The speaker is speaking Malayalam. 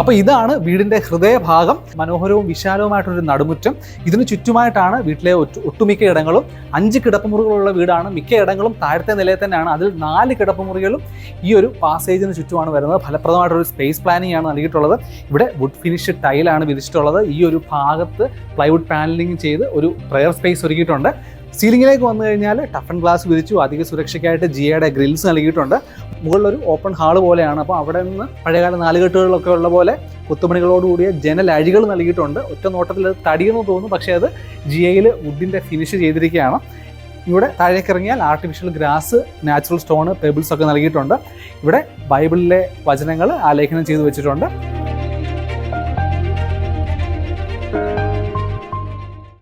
അപ്പോൾ ഇതാണ് വീടിന്റെ ഹൃദയഭാഗം. മനോഹരവും വിശാലവുമായിട്ടൊരു നടുമുറ്റം. ഇതിന് ചുറ്റുമായിട്ടാണ് വീട്ടിലെ ഒട്ടുമിക്ക ഇടങ്ങളും. അഞ്ച് കിടപ്പുമുറികളുള്ള വീടാണ്. മിക്ക ഇടങ്ങളും താഴത്തെ നിലയിൽ തന്നെയാണ്. അതിൽ നാല് കിടപ്പുമുറികളും ഈ ഒരു പാസേജിന് ചുറ്റുമാണ് വരുന്നത്. ഫലപ്രദമായിട്ടൊരു സ്പേസ് പ്ലാനിംഗ് ആണ് നൽകിയിട്ടുള്ളത്. ഇവിടെ വുഡ് ഫിനിഷ് ടൈലാണ് വിരിച്ചിട്ടുള്ളത്. ഈ ഒരു ഭാഗത്ത് പ്ലൈവുഡ് പാനലിംഗ് ചെയ്ത് ഒരു പ്രയർ സ്പേസ് ഒരുക്കിയിട്ടുണ്ട്. സീലിംഗിലേക്ക് വന്നു കഴിഞ്ഞാൽ ടഫൻ ഗ്ലാസ് വിരിച്ചു. അധിക സുരക്ഷയ്ക്കായിട്ട് ജിയയുടെ ഗ്രിൽസ് നൽകിയിട്ടുണ്ട്. മുകളിലൊരു ഓപ്പൺ ഹാൾ പോലെയാണ്. അപ്പോൾ അവിടെ നിന്ന് പഴയകാല നാലുകെട്ടുകളിലൊക്കെ ഉള്ള പോലെ കൊത്തുപണികളോടുകൂടിയ ജനൽ അഴികൾ നൽകിയിട്ടുണ്ട്. ഒറ്റ നോട്ടത്തിൽ തടിയെന്ന് തോന്നുന്നു. പക്ഷേ അത് ജി ഐയിൽ വുഡിന്റെ ഫിനിഷ് ചെയ്തിരിക്കുകയാണ്. ഇവിടെ താഴേക്ക് ഇറങ്ങിയാൽ artificial grass natural stone pebbles ഒക്കെ നൽകിയിട്ടുണ്ട്. ഇവിടെ ബൈബിളിലെ വചനങ്ങൾ ആലേഖനം ചെയ്തു വെച്ചിട്ടുണ്ട്.